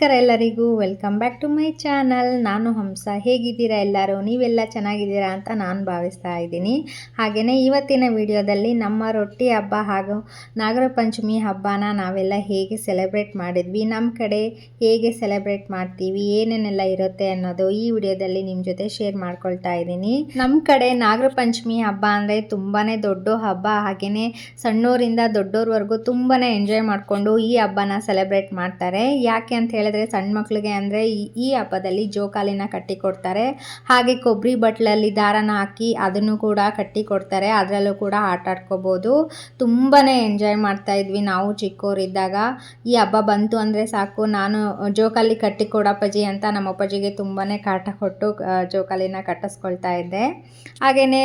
ನಮಸ್ಕಾರ ಎಲ್ಲರಿಗೂ. Welcome back to my channel ನಾನು ಹಂಸ. ಹೇಗಿದ್ದೀರಾ ಎಲ್ಲರೂ? ನೀವೆಲ್ಲ ಚೆನ್ನಾಗಿದ್ದೀರಾ ಅಂತ ನಾನು ಭಾವಿಸ್ತಾ ಇದ್ದೀನಿ. ಹಾಗೆಯೇ ಇವತ್ತಿನ ವಿಡಿಯೋದಲ್ಲಿ ನಮ್ಮ ರೊಟ್ಟಿ ಹಬ್ಬ ಹಾಗೂ ನಾಗರ ಪಂಚಮಿ ಹಬ್ಬನ ನಾವೆಲ್ಲ ಹೇಗೆ ಸೆಲೆಬ್ರೇಟ್ ಮಾಡಿದ್ವಿ ನಮ್ಮ ಕಡೆ ಹೇಗೆ ಸೆಲೆಬ್ರೇಟ್ ಮಾಡ್ತೀವಿ, ಏನೇನೆಲ್ಲ ಇರುತ್ತೆ ಅನ್ನೋದು ಈ ವಿಡಿಯೋದಲ್ಲಿ ನಿಮ್ಮ ಜೊತೆ ಶೇರ್ ಮಾಡ್ಕೊಳ್ತಾ ಇದ್ದೀನಿ. ನಮ್ಮ ಕಡೆ ನಾಗರ ಪಂಚಮಿ ಹಬ್ಬ ಅಂದರೆ ತುಂಬಾ ದೊಡ್ಡ ಹಬ್ಬ. ಹಾಗೆಯೇ ಸಣ್ಣೋರಿಂದ ದೊಡ್ಡೋರ್ವರೆಗೂ ತುಂಬಾ ಎಂಜಾಯ್ ಮಾಡಿಕೊಂಡು ಈ ಹಬ್ಬನ ಸೆಲೆಬ್ರೇಟ್ ಮಾಡ್ತಾರೆ. ಯಾಕೆ ಅಂತ ಹೇಳಿದ್ರೆ ಸಣ್ಣ ಮಕ್ಕಳಿಗೆ ಅಂದರೆ ಈ ಹಬ್ಬದಲ್ಲಿ ಜೋಕಾಲಿನ ಕಟ್ಟಿ ಕೊಡ್ತಾರೆ ಹಾಗೆ ಕೊಬ್ಬರಿ ಬಟ್ಲಲ್ಲಿ ದಾರನ ಹಾಕಿ ಅದನ್ನು ಕೂಡ ಕಟ್ಟಿ ಕೊಡ್ತಾರೆ ಅದರಲ್ಲೂ ಕೂಡ ಆಟ ಆಡ್ಕೋಬೋದು. ತುಂಬಾ ಎಂಜಾಯ್ ಮಾಡ್ತಾ ಇದ್ವಿ ನಾವು ಚಿಕ್ಕೋರಿದ್ದಾಗ. ಈ ಹಬ್ಬ ಬಂತು ಅಂದರೆ ಸಾಕು. ನಾನು ಜೋಕಾಲಿ ಕಟ್ಟಿ ಕೊಡಪ್ಪಾಜಿ ಅಂತ ನಮ್ಮ ಅಪ್ಪಾಜಿಗೆ ತುಂಬಾ ಕಾಟ ಕೊಟ್ಟು ಜೋಕಾಲಿನ ಕಟ್ಟಿಸ್ಕೊಳ್ತಾ ಇದ್ದೆ. ಹಾಗೆಯೇ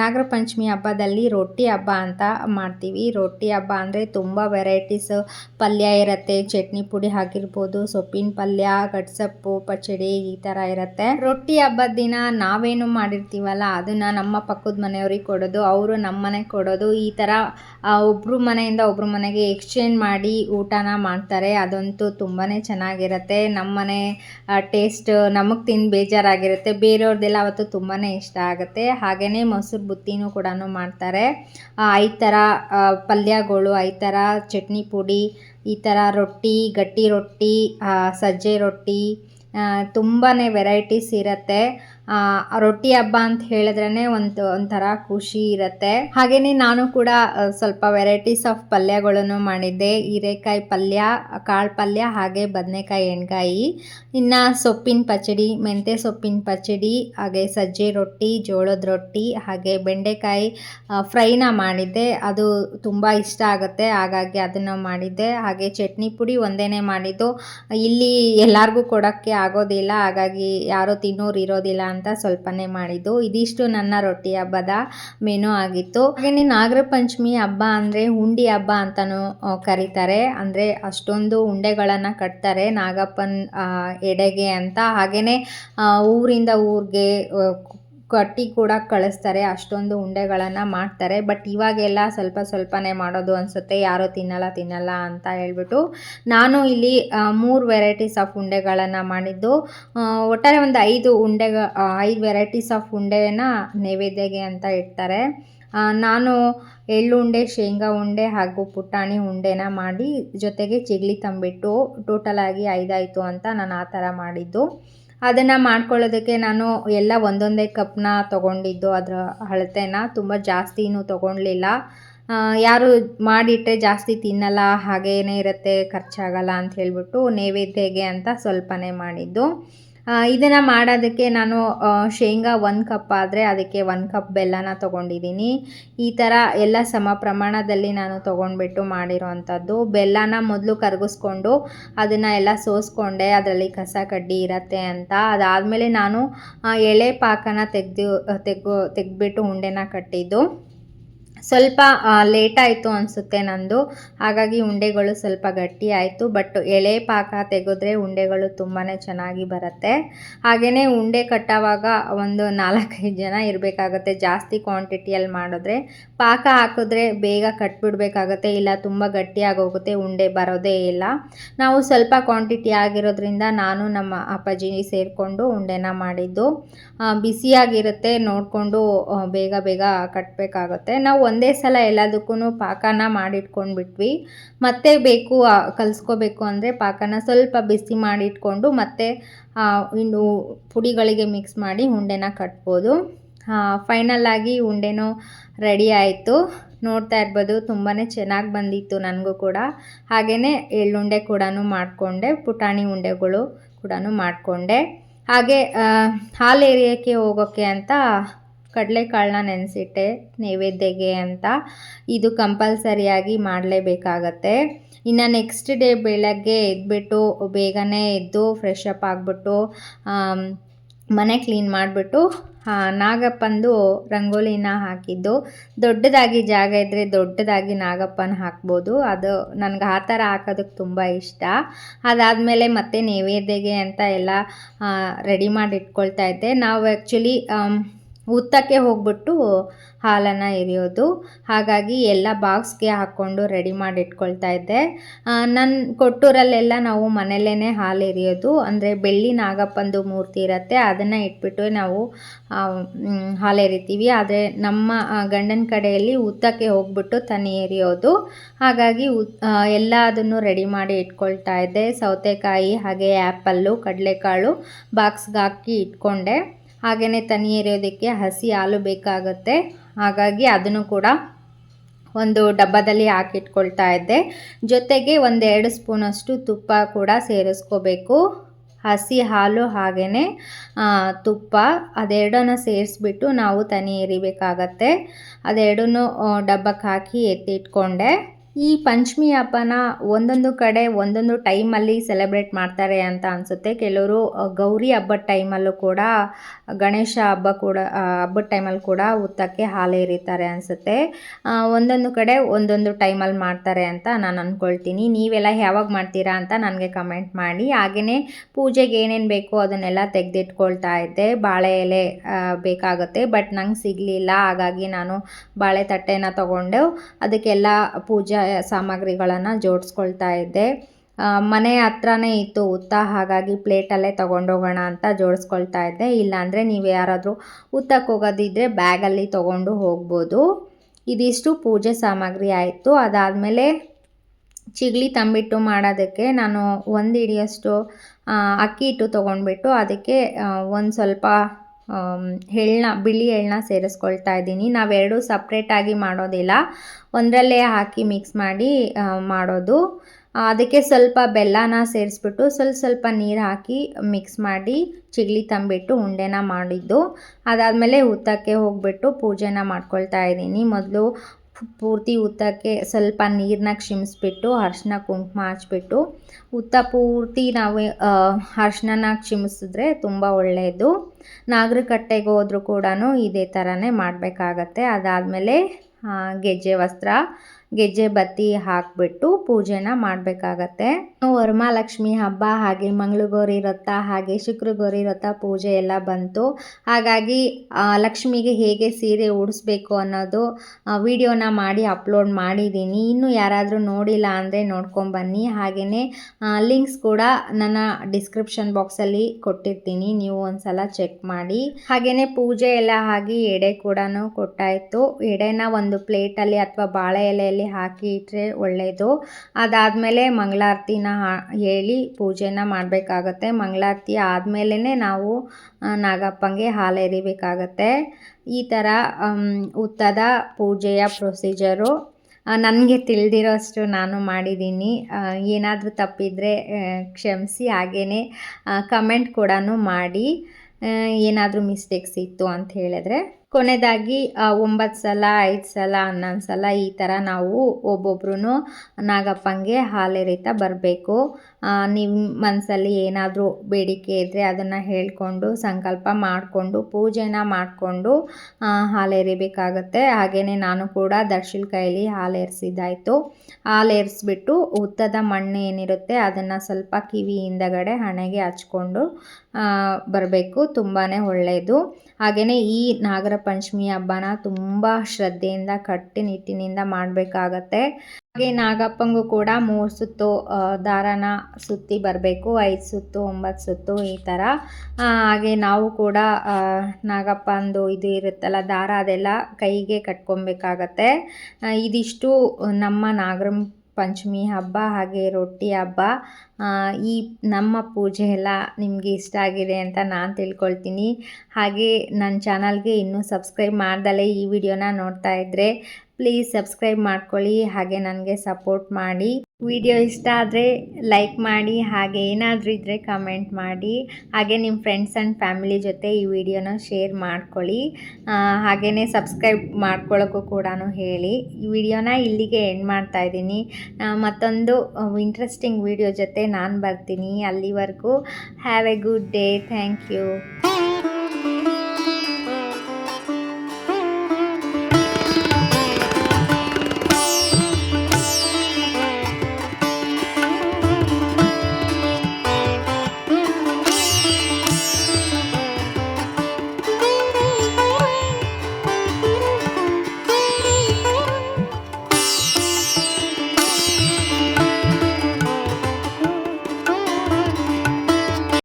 ನಾಗರ ಪಂಚಮಿ ಹಬ್ಬದಲ್ಲಿ ರೊಟ್ಟಿ ಹಬ್ಬ ಅಂತ ಮಾಡ್ತೀವಿ. ರೊಟ್ಟಿ ಹಬ್ಬ ಅಂದರೆ ತುಂಬ ವೆರೈಟೀಸ್ ಪಲ್ಯ, ಇರುತ್ತೆ, ಚಟ್ನಿ ಪುಡಿ ಹಾಕಿರ್ಬೋದು. ಸೊಪ್ಪಿನ ಪಲ್ಯ, ಕಟ್ಸಪ್ಪು, ಪಚಡಿ ಈ ಥರ ಇರುತ್ತೆ. ರೊಟ್ಟಿ ಹಬ್ಬದ ದಿನ ನಾವೇನು ಮಾಡಿರ್ತೀವಲ್ಲ, ಅದನ್ನ ನಮ್ಮ ಪಕ್ಕದ ಮನೆಯವ್ರಿಗೆ ಕೊಡೋದು, ಅವರು ನಮ್ಮ ಮನೆಗೆ ಕೊಡೋದು, ಈ ಥರ ಒಬ್ಬರು ಮನೆಯಿಂದ ಒಬ್ಬರು ಮನೆಗೆ ಎಕ್ಸ್ಚೇಂಜ್ ಮಾಡಿ ಊಟನ ಮಾಡ್ತಾರೆ. ಅದಂತೂ ತುಂಬಾ ಚೆನ್ನಾಗಿರುತ್ತೆ. ನಮ್ಮ ಮನೆ ಟೇಸ್ಟ್ ನಮಗೆ ತಿಂದು ಬೇಜಾರಾಗಿರುತ್ತೆ. ಬೇರೆಯವ್ರದ್ದೆಲ್ಲ ಅವತ್ತು ತುಂಬಾ ಇಷ್ಟ ಆಗುತ್ತೆ. ಹಾಗೆಯೇ ಮೊಸರು ಬುತ್ತಿನೂ ಕೂಡ ಮಾಡ್ತಾರೆ. ಐದು ಥರ ಪಲ್ಯಗಳು, ಐದು ಥರ ಚಟ್ನಿ ಪುಡಿ ಈ ಥರ ರೊಟ್ಟಿ ಗಟ್ಟಿ ರೊಟ್ಟಿ ಸಜ್ಜೆ ರೊಟ್ಟಿ ತುಂಬಾ ವೆರೈಟೀಸ್ ಇರುತ್ತೆ. ರೊಟ್ಟಿ ಹಬ್ಬ ಅಂತ ಹೇಳಿದ್ರೇ ಒಂದು ಒಂಥರ ಖುಷಿ ಇರುತ್ತೆ. ಹಾಗೇನೆ ನಾನು ಕೂಡ ಸ್ವಲ್ಪ ವೆರೈಟೀಸ್ ಆಫ್ ಪಲ್ಯಗಳನ್ನು ಮಾಡಿದ್ದೆ. ಹೀರೆಕಾಯಿ ಪಲ್ಯ, ಕಾಳು ಪಲ್ಯ, ಹಾಗೆ ಬದನೆಕಾಯಿ ಎಣ್ಗಾಯಿ. ಇನ್ನು ಸೊಪ್ಪಿನ ಪಚಡಿ ಮೆಂತೆ ಸೊಪ್ಪಿನ ಪಚಡಿ, ಹಾಗೆ ಸಜ್ಜೆ ರೊಟ್ಟಿ, ಜೋಳದ ರೊಟ್ಟಿ, ಹಾಗೆ ಬೆಂಡೆಕಾಯಿ ಫ್ರೈನ ಮಾಡಿದ್ದೆ. ಅದು ತುಂಬ ಇಷ್ಟ ಆಗುತ್ತೆ, ಹಾಗಾಗಿ ಅದನ್ನು ಮಾಡಿದ್ದೆ. ಹಾಗೆ ಚಟ್ನಿ ಪುಡಿ ಒಂದೇನೆ ಮಾಡಿದ್ದು. ಇಲ್ಲಿ ಎಲ್ಲರಿಗೂ ಕೊಡೋಕ್ಕೆ ಆಗೋದಿಲ್ಲ, ಹಾಗಾಗಿ ಯಾರೋ ತಿನ್ನೋರು ಇರೋದಿಲ್ಲ ಅಂತ ಸ್ವಲ್ಪನೇ ಮಾಡಿದ್ದು. ಇದಿಷ್ಟು ನನ್ನ ರೊಟ್ಟಿ ಹಬ್ಬದ ಮೆನು ಆಗಿತ್ತು. ಹಾಗೆಯೇ ನಾಗರ ಪಂಚಮಿ ಹಬ್ಬ ಅಂದರೆ ಉಂಡಿ ಹಬ್ಬ ಅಂತಲೂ ಕರೀತಾರೆ. ಅಂದರೆ ಅಷ್ಟೊಂದು ಉಂಡೆಗಳನ್ನು ಕಟ್ತಾರೆ ನಾಗಪ್ಪನ ಎಡೆಗೆ ಅಂತ. ಹಾಗೆಯೇ ಊರಿಂದ ಊರಿಗೆ ಕಟ್ಟಿ ಕೂಡ ಕಳಿಸ್ತಾರೆ, ಅಷ್ಟೊಂದು ಉಂಡೆಗಳನ್ನು ಮಾಡ್ತಾರೆ. ಬಟ್ ಇವಾಗೆಲ್ಲ ಸ್ವಲ್ಪ ಸ್ವಲ್ಪನೇ ಮಾಡೋದು ಅನಿಸುತ್ತೆ, ಯಾರೂ ತಿನ್ನಲ್ಲ ತಿನ್ನಲ್ಲ ಅಂತ ಹೇಳ್ಬಿಟ್ಟು. ನಾನು ಇಲ್ಲಿ ಮೂರು ವೆರೈಟೀಸ್ ಆಫ್ ಉಂಡೆಗಳನ್ನು ಮಾಡಿದ್ದು. ಒಟ್ಟಾರೆ ಒಂದು ಐದು ಉಂಡೆ ಐದು ವೆರೈಟೀಸ್ ಆಫ್ ಉಂಡೆನ ನೈವೇದ್ಯಗೆ ಅಂತ ಇಡ್ತಾರೆ. ನಾನು ಎಳ್ಳುಂಡೆ, ಶೇಂಗಾ ಉಂಡೆ ಹಾಗೂ ಪುಟಾಣಿ ಉಂಡೆನ ಮಾಡಿ ಜೊತೆಗೆ ಚಿಗ್ಲಿ ತಂಬಿಟ್ಟು ಟೋಟಲಾಗಿ ಐದಾಯಿತು ಅಂತ ನಾನು ಆ ಥರ ಮಾಡಿದ್ದು. ಅದನ್ನು ಮಾಡ್ಕೊಳ್ಳೋದಕ್ಕೆ ನಾನು ಎಲ್ಲ ಒಂದೊಂದೇ ಕಪ್ನ ತೊಗೊಂಡಿದ್ದು ಅದರ ಅಳತೆನ ತುಂಬ ತೊಗೊಳ್ಲಿಲ್ಲ ಆ, ಯಾರು ಮಾಡಿಟ್ಟರೆ ಜಾಸ್ತಿ ತಿನ್ನಲ್ಲ ಹಾಗೇನೇ ಇರುತ್ತೆ ಖರ್ಚಾಗಲ್ಲ ಅಂತ ಹೇಳ್ಬಿಟ್ಟು ನೈವೇದ್ಯಗೆ ಅಂತ ಸ್ವಲ್ಪನೇ ಮಾಡಿದ್ದು. ಇದನ್ನು ಮಾಡೋದಕ್ಕೆ ನಾನು ಶೇಂಗಾ ಒಂದು ಕಪ್ ಆದರೆ ಅದಕ್ಕೆ ಒಂದು ಕಪ್ ಬೆಲ್ಲನ ತೊಗೊಂಡಿದ್ದೀನಿ ಈ ಥರ ಎಲ್ಲ ಸಮ ಪ್ರಮಾಣದಲ್ಲಿ ನಾನು ತೊಗೊಂಡ್ಬಿಟ್ಟು ಮಾಡಿರೋ ಅಂಥದ್ದು ಬೆಲ್ಲನ ಮೊದಲು ಕರಗಿಸ್ಕೊಂಡು ಅದನ್ನು ಎಲ್ಲ ಸೋಸ್ಕೊಂಡೆ, ಅದರಲ್ಲಿ ಕಸ ಕಡ್ಡಿ ಇರತ್ತೆ ಅಂತ. ಅದಾದಮೇಲೆ ನಾನು ಎಳೆ ಪಾಕನ ತೆಗೆದು ತೆಗ್ದು ತೆಗೆದ್ಬಿಟ್ಟು ಉಂಡೆನ ಕಟ್ಟಿದ್ದು. ಸ್ವಲ್ಪ ಲೇಟ್ ಆಯಿತು ಅನಿಸುತ್ತೆ ನಂದು. ಹಾಗಾಗಿ ಉಂಡೆಗಳು ಸ್ವಲ್ಪ ಗಟ್ಟಿ ಆಯಿತು. ಬಟ್ ಎಳೆ ಪಾಕ ತೆಗೆದ್ರೆ ಉಂಡೆಗಳು ತುಂಬಾ ಚೆನ್ನಾಗಿ ಬರುತ್ತೆ. ಹಾಗೆಯೇ ಉಂಡೆ ಕಟ್ಟೋವಾಗ ಒಂದು ನಾಲ್ಕೈದು ಜನ ಇರಬೇಕಾಗತ್ತೆ. ಜಾಸ್ತಿ ಕ್ವಾಂಟಿಟಿಯಲ್ಲಿ ಮಾಡಿದ್ರೆ ಪಾಕ ಹಾಕಿದ್ರೆ ಬೇಗ ಕಟ್ಬಿಡ್ಬೇಕಾಗತ್ತೆ. ಇಲ್ಲ ತುಂಬ ಗಟ್ಟಿಯಾಗಿ ಹೋಗುತ್ತೆ ಉಂಡೆ ಬರೋದೇ ಇಲ್ಲ. ನಾವು ಸ್ವಲ್ಪ ಕ್ವಾಂಟಿಟಿ ಆಗಿರೋದ್ರಿಂದ ನಾನು ನಮ್ಮ ಅಪ್ಪಾಜಿ ಸೇರಿಕೊಂಡು ಉಂಡೆನ ಮಾಡಿದ್ದು. ಬಿಸಿಯಾಗಿರುತ್ತೆ ನೋಡಿಕೊಂಡು ಬೇಗ ಬೇಗ ಕಟ್ಟಬೇಕಾಗುತ್ತೆ ನಾವು ಒಂದೇ ಸಲ ಎಲ್ಲದಕ್ಕೂ ಪಾಕನ ಮಾಡಿಟ್ಕೊಂಡ್ಬಿಟ್ವಿ. ಮತ್ತೆ ಬೇಕು ಕಲಿಸ್ಕೋಬೇಕು ಅಂದರೆ ಪಾಕನ ಸ್ವಲ್ಪ ಬಿಸಿ ಮಾಡಿಟ್ಕೊಂಡು ಮತ್ತೆ ಇನ್ನು ಪುಡಿಗಳಿಗೆ ಮಿಕ್ಸ್ ಮಾಡಿ ಉಂಡೆನ ಕಟ್ಬೋದು. ಫೈನಲ್ ಆಗಿ ಉಂಡೆನೂ ರೆಡಿ ಆಯಿತು. ನೋಡ್ತಾ ಇರ್ಬೋದು ತುಂಬಾ ಚೆನ್ನಾಗಿ ಬಂದಿತ್ತು ನನಗೂ ಕೂಡ. ಹಾಗೆಯೇ ಎಳ್ಳುಂಡೆ ಕೂಡ ಮಾಡಿಕೊಂಡೆ, ಪುಟಾಣಿ ಉಂಡೆಗಳು ಕೂಡ ಮಾಡಿಕೊಂಡೆ. ಹಾಗೆ ಹಾಲು ಎರಿಯೋಕ್ಕೆ ಹೋಗೋಕ್ಕೆ ಅಂತ ಕಡಲೆಕಾಳನ್ನ ನೆನೆಸಿಟ್ಟೆ, ನೈವೇದ್ಯಗೆ ಅಂತ. ಇದು ಕಂಪಲ್ಸರಿಯಾಗಿ ಮಾಡಲೇಬೇಕಾಗತ್ತೆ. ಇನ್ನು ನೆಕ್ಸ್ಟ್ ಡೇ ಬೆಳಗ್ಗೆ ಎದ್ಬಿಟ್ಟು, ಬೇಗನೆ ಎದ್ದು ಫ್ರೆಶ್ ಅಪ್ ಆಗಿಬಿಟ್ಟು ಮನೆ ಕ್ಲೀನ್ ಮಾಡಿಬಿಟ್ಟು ನಾಗಪ್ಪಂದು ರಂಗೋಲಿನ ಹಾಕಿದ್ದು. ದೊಡ್ಡದಾಗಿ ಜಾಗ ಇದ್ದರೆ ದೊಡ್ಡದಾಗಿ ನಾಗಪ್ಪನ ಹಾಕ್ಬೋದು. ಅದು ನನಗೆ ಆ ಥರ ಹಾಕೋದಕ್ಕೆ ತುಂಬ ಇಷ್ಟ. ಅದಾದಮೇಲೆ ಮತ್ತೆ ನೈವೇದ್ಯಗೆ ಅಂತ ಎಲ್ಲ ರೆಡಿ ಮಾಡಿ ಇಟ್ಕೊಳ್ತಾ ಇದ್ದೆ. ನಾವು ಆ್ಯಕ್ಚುಲಿ ಉತ್ತಕ್ಕೆ ಹೋಗ್ಬಿಟ್ಟು ಹಾಲನ್ನು ಎರಿಯೋದು. ಹಾಗಾಗಿ ಎಲ್ಲ ಬಾಕ್ಸ್ಗೆ ಹಾಕ್ಕೊಂಡು ರೆಡಿ ಮಾಡಿ ಇಟ್ಕೊಳ್ತಾ ಇದ್ದೆ ನನ್ನ ಕೊಟ್ಟೂರಲ್ಲೆಲ್ಲ ನಾವು ಮನೆಯಲ್ಲೇ ಹಾಲು ಎರಿಯೋದು. ಅಂದರೆ ಬೆಳ್ಳಿ ನಾಗಪ್ಪಂದು ಮೂರ್ತಿ ಇರುತ್ತೆ, ಅದನ್ನು ಇಟ್ಬಿಟ್ಟು ನಾವು ಹಾಲು ಎರಿತೀವಿ. ಆದರೆ ನಮ್ಮ ಗಂಡನ ಕಡೆಯಲ್ಲಿ ಉತ್ತಕ್ಕೆ ಹೋಗ್ಬಿಟ್ಟು ತನಿ ಎರಿಯೋದು. ಹಾಗಾಗಿ ಎಲ್ಲ ಅದನ್ನು ರೆಡಿ ಮಾಡಿ ಇಟ್ಕೊಳ್ತಾ ಇದ್ದೆ. ಸೌತೆಕಾಯಿ, ಹಾಗೆ ಆ್ಯಪಲ್ಲು, ಕಡಲೆಕಾಳು ಬಾಕ್ಸ್ಗೆ ಹಾಕಿ ಇಟ್ಕೊಂಡೆ. ಹಾಗೆಯೇ ತನಿ ಎರೆಯೋದಕ್ಕೆ ಹಸಿ ಹಾಲು ಬೇಕಾಗುತ್ತೆ. ಹಾಗಾಗಿ ಅದನ್ನು ಕೂಡ ಒಂದು ಡಬ್ಬದಲ್ಲಿ ಹಾಕಿಟ್ಕೊಳ್ತಾ ಇದ್ದೆ. ಜೊತೆಗೆ ಒಂದೆರಡು ಸ್ಪೂನಷ್ಟು ತುಪ್ಪ ಕೂಡ ಸೇರಿಸ್ಕೋಬೇಕು. ಹಸಿ ಹಾಲು ಹಾಗೆಯೇ ತುಪ್ಪ ಅದೆರಡನ್ನು ಸೇರಿಸ್ಬಿಟ್ಟು ನಾವು ತನಿ ಎರಿಬೇಕಾಗತ್ತೆ. ಅದೆರಡನ್ನೂ ಡಬ್ಬಕ್ಕೆ ಹಾಕಿ ಎತ್ತಿಟ್ಕೊಂಡೆ ಈ ಪಂಚಮಿ ಹಬ್ಬನ ಒಂದೊಂದು ಕಡೆ ಒಂದೊಂದು ಟೈಮಲ್ಲಿ ಸೆಲೆಬ್ರೇಟ್ ಮಾಡ್ತಾರೆ ಅಂತ ಅನಿಸುತ್ತೆ. ಕೆಲವರು ಗೌರಿ ಹಬ್ಬದ ಟೈಮಲ್ಲೂ ಕೂಡ, ಗಣೇಶ ಹಬ್ಬ ಕೂಡ ಹಬ್ಬದ ಟೈಮಲ್ಲಿ ಕೂಡ ಉತ್ತಕ್ಕೆ ಹಾಲು ಇರಿತಾರೆ ಅನಿಸುತ್ತೆ. ಒಂದೊಂದು ಕಡೆ ಒಂದೊಂದು ಟೈಮಲ್ಲಿ ಮಾಡ್ತಾರೆ ಅಂತ ನಾನು ಅಂದ್ಕೊಳ್ತೀನಿ ನೀವೆಲ್ಲ ಯಾವಾಗ ಮಾಡ್ತೀರಾ ಅಂತ ನನಗೆ ಕಮೆಂಟ್ ಮಾಡಿ. ಹಾಗೆಯೇ ಪೂಜೆಗೆ ಏನೇನು ಬೇಕೋ ಅದನ್ನೆಲ್ಲ ತೆಗೆದಿಟ್ಕೊಳ್ತಾ ಇದ್ದೆ. ಬಾಳೆ ಎಲೆ ಬೇಕಾಗುತ್ತೆ. ಬಟ್ ನಂಗೆ ಸಿಗಲಿಲ್ಲ. ಹಾಗಾಗಿ ನಾನು ಬಾಳೆ ತಟ್ಟೆನ ತೊಗೊಂಡು ಅದಕ್ಕೆಲ್ಲ ಪೂಜಾ ಸಾಮಗ್ರಿಗಳನ್ನು ಜೋಡಿಸ್ಕೊಳ್ತಾ ಇದ್ದೆ. ಮನೆ ಹತ್ರನೇ ಇತ್ತು ಉತ್ತ, ಹಾಗಾಗಿ ಪ್ಲೇಟಲ್ಲೇ ತೊಗೊಂಡೋಗೋಣ ಅಂತ ಜೋಡಿಸ್ಕೊಳ್ತಾ ಇದ್ದೆ. ಇಲ್ಲಾಂದರೆ ನೀವು ಯಾರಾದರೂ ಉತ್ತಕ್ಕೆ ಹೋಗೋದಿದ್ದರೆ ಬ್ಯಾಗಲ್ಲಿ ತೊಗೊಂಡು ಹೋಗ್ಬೋದು. ಇದಿಷ್ಟು ಪೂಜೆ ಸಾಮಗ್ರಿ ಆಯಿತು. ಅದಾದಮೇಲೆ ಚಿಗ್ಲಿ ತಂಬಿಟ್ಟು ಮಾಡೋದಕ್ಕೆ ನಾನು ಒಂದು ಹಿಡಿಯಷ್ಟು ಅಕ್ಕಿ ಹಿಟ್ಟು ತೊಗೊಂಡ್ಬಿಟ್ಟು ಅದಕ್ಕೆ ಒಂದು ಸ್ವಲ್ಪ ಆಮ್, ಎಳ್ಳ ಬಿಳಿ ಎಳ್ಳನ್ನ ಸೇರಿಸ್ಕೊಳ್ತಾ ಇದ್ದೀನಿ. ನಾವೆರಡು ಸಪ್ರೇಟಾಗಿ ಮಾಡೋದಿಲ್ಲ. ಒಂದರಲ್ಲೇ ಹಾಕಿ ಮಿಕ್ಸ್ ಮಾಡಿ ಮಾಡೋದು. ಅದಕ್ಕೆ ಸ್ವಲ್ಪ ಬೆಲ್ಲನ ಸೇರಿಸ್ಬಿಟ್ಟು ಸ್ವಲ್ಪ ಸ್ವಲ್ಪ ನೀರು ಹಾಕಿ ಮಿಕ್ಸ್ ಮಾಡಿ ಚಿಗ್ಲಿ ತಂಬಿಟ್ಟು ಉಂಡೆನ ಮಾಡಿದ್ದು. ಅದಾದಮೇಲೆ ಹುತ್ತಕ್ಕೆ ಹೋಗ್ಬಿಟ್ಟು ಪೂಜೆನ ಮಾಡ್ಕೊಳ್ತಾ ಇದ್ದೀನಿ. ಮೊದಲು ಪೂರ್ತಿ ಉತ್ತಕ್ಕೆ ಸ್ವಲ್ಪ ನೀರನ್ನ ಕ್ಷಿಮಿಸ್ಬಿಟ್ಟು, ಅರ್ಶಿನ ಕುಂಕುಮ ಹಚ್ಬಿಟ್ಟು ಉತ್ತ ಪೂರ್ತಿ ನಾವು ಅರ್ಶಿನ ಕ್ಷಿಮಿಸಿದ್ರೆ ತುಂಬ ಒಳ್ಳೆಯದು ನಾಗರ ಕಟ್ಟೆಗೆ ಹೋದ್ರೂ ಕೂಡ ಇದೇ ಥರನೇ ಮಾಡಬೇಕಾಗತ್ತೆ. ಅದಾದಮೇಲೆ ಗೆಜ್ಜೆ ವಸ್ತ್ರ ಗೆಜ್ಜೆ ಬತ್ತಿ ಹಾಕಿಬಿಟ್ಟು ಪೂಜೆನ ಮಾಡಬೇಕಾಗತ್ತೆ. ವರಮಹಾಲಕ್ಷ್ಮಿ ಹಬ್ಬ ಹಾಗೆ ಮಂಗಳಗೌರಿ ವ್ರತ ಹಾಗೆ ಶುಕ್ರಗೌರಿ ವ್ರತ ಪೂಜೆ ಎಲ್ಲ ಬಂತು. ಹಾಗಾಗಿ ಲಕ್ಷ್ಮಿಗೆ ಹೇಗೆ ಸೀರೆ ಉಡಿಸ್ಬೇಕು ಅನ್ನೋದು ವಿಡಿಯೋನ ಮಾಡಿ ಅಪ್ಲೋಡ್ ಮಾಡಿದ್ದೀನಿ. ಇನ್ನೂ ಯಾರಾದರೂ ನೋಡಿಲ್ಲ ಅಂದರೆ ನೋಡ್ಕೊಂಬನ್ನಿ ಹಾಗೆಯೇ ಲಿಂಕ್ಸ್ ಕೂಡ ನನ್ನ ಡಿಸ್ಕ್ರಿಪ್ಷನ್ ಬಾಕ್ಸಲ್ಲಿ ಕೊಟ್ಟಿರ್ತೀನಿ. ನೀವು ಒಂದ್ಸಲ ಚೆಕ್ ಮಾಡಿ. ಹಾಗೆಯೇ ಪೂಜೆ ಎಲ್ಲ ಆಗಿ ಎಡೆ ಕೂಡ ಕೊಟ್ಟಾಯಿತು. ಎಡೆನ ಒಂದು ಪ್ಲೇಟಲ್ಲಿ ಅಥವಾ ಬಾಳೆ ಎಲೆಯಲ್ಲಿ ಹಾಕಿ ಇಟ್ಟರೆ ಒಳ್ಳೆಯದು ಅದಾದಮೇಲೆ ಮಂಗಳಾರತಿನ ಹೇಳಿ ಪೂಜೆನ ಮಾಡಬೇಕಾಗತ್ತೆ. ಮಂಗಳಾರತಿ ಆದಮೇಲೆ ನಾವು ನಾಗಪ್ಪಂಗೆ ಹಾಲು ಎರಿಬೇಕಾಗತ್ತೆ. ಈ ಥರ ಉತ್ತದ ಪೂಜೆಯ ಪ್ರೊಸೀಜರು. ನನಗೆ ತಿಳಿದಿರೋಷ್ಟು ನಾನು ಮಾಡಿದ್ದೀನಿ. ಏನಾದರೂ ತಪ್ಪಿದರೆ ಕ್ಷಮಿಸಿ ಹಾಗೇ ಕಮೆಂಟ್ ಕೂಡ ಮಾಡಿ. ಏನಾದರೂ ಮಿಸ್ಟೇಕ್ಸ್ ಇತ್ತು ಅಂತ ಹೇಳಿದ್ರೆ. ಕೊನೆಯದಾಗಿ ಒಂಬತ್ತು ಸಲ ಐದು ಸಲ ಹನ್ನೊಂದು ಸಲ ಈ ಥರ ನಾವು ಒಬ್ಬೊಬ್ರು ನಾಗಪ್ಪಂಗೆ ಹಾಲೆರಿತಾ ಬರಬೇಕು. ನಿಮ್ಮ ಮನಸ್ಸಲ್ಲಿ ಏನಾದರೂ ಬೇಡಿಕೆ ಇದ್ದರೆ ಅದನ್ನು ಹೇಳಿಕೊಂಡು, ಸಂಕಲ್ಪ ಮಾಡಿಕೊಂಡು, ಪೂಜೆನ ಮಾಡಿಕೊಂಡು ಹಾಲೇರಿಬೇಕಾಗತ್ತೆ. ಹಾಗೆಯೇ ನಾನು ಕೂಡ ದರ್ಶಿಲ್ ಕೈಲಿ ಹಾಲೇರಿಸಿದ್ದಾಯಿತು. ಹಾಲೇರಿಸ್ಬಿಟ್ಟು ಉತ್ತದ ಮಣ್ಣು ಏನಿರುತ್ತೆ ಅದನ್ನು ಸ್ವಲ್ಪ ಕಿವಿ ಹಿಂದಗಡೆ ಹಣೆಗೆ ಹಚ್ಕೊಂಡು ಬರಬೇಕು. ತುಂಬಾ ಒಳ್ಳೆಯದು ಹಾಗೆಯೇ ಈ ನಾಗರ ಪಂಚಮಿ ಹಬ್ಬನ ತುಂಬ ಶ್ರದ್ಧೆಯಿಂದ, ಕಟ್ಟುನಿಟ್ಟಿನಿಂದ ಮಾಡಬೇಕಾಗತ್ತೆ. ಹಾಗೆ ನಾಗಪ್ಪಂಗೂ ಕೂಡ ಮೂರು ಸುತ್ತು ದಾರಾನ ಸುತ್ತಿ ಬರಬೇಕು, ಐದು ಸುತ್ತು, ಒಂಬತ್ತು ಸುತ್ತು ಈ ಥರ ಹಾಗೆ ನಾವು ಕೂಡ ನಾಗಪ್ಪಂದು ಇದು ಇರುತ್ತಲ್ಲ, ದಾರ ಅದೆಲ್ಲ ಕೈಗೆ ಕಟ್ಕೊಬೇಕಾಗತ್ತೆ. ಇದಿಷ್ಟು ನಮ್ಮ ನಾಗರ ಪಂಚಮಿ ಹಬ್ಬ ಹಾಗೆ ರೊಟ್ಟಿ ಹಬ್ಬ. ಈ ನಮ್ಮ ಪೂಜೆ ಎಲ್ಲ ನಿಮಗೆ ಇಷ್ಟ ಆಗಿದೆ ಅಂತ ನಾನು ತಿಳ್ಕೊಳ್ತೀನಿ. ಹಾಗೆ ನನ್ನ ಚಾನಲ್ಗೆ ಇನ್ನೂ ಸಬ್ಸ್ಕ್ರೈಬ್ ಮಾಡ್ದಲೇ ಈ ವಿಡಿಯೋನ ನೋಡ್ತಾ ಇದ್ದರೆ ಪ್ಲೀಸ್ ಸಬ್ಸ್ಕ್ರೈಬ್ ಮಾಡ್ಕೊಳ್ಳಿ, ಹಾಗೆ ನನಗೆ ಸಪೋರ್ಟ್ ಮಾಡಿ. ವಿಡಿಯೋ ಇಷ್ಟ ಆದರೆ ಲೈಕ್ ಮಾಡಿ, ಹಾಗೆ ಏನಾದರೂ ಇದ್ದರೆ ಕಮೆಂಟ್ ಮಾಡಿ. ಹಾಗೆ ನಿಮ್ಮ ಫ್ರೆಂಡ್ಸ್ ಆ್ಯಂಡ್ ಫ್ಯಾಮಿಲಿ ಜೊತೆ ಈ ವಿಡಿಯೋನ ಶೇರ್ ಮಾಡ್ಕೊಳ್ಳಿ. ಹಾಗೆಯೇ ಸಬ್ಸ್ಕ್ರೈಬ್ ಮಾಡ್ಕೊಳ್ಳೋಕ್ಕೂ ಕೂಡ ಹೇಳಿ. ಈ ವಿಡಿಯೋನ ಇಲ್ಲಿಗೆ ಎಂಡ್ ಮಾಡ್ತಾ ಇದ್ದೀನಿ. ಮತ್ತೊಂದು ಇಂಟ್ರೆಸ್ಟಿಂಗ್ ವಿಡಿಯೋ ಜೊತೆ ನಾನು ಬರ್ತೀನಿ ಅಲ್ಲಿವರೆಗೂ. Have a good day thank you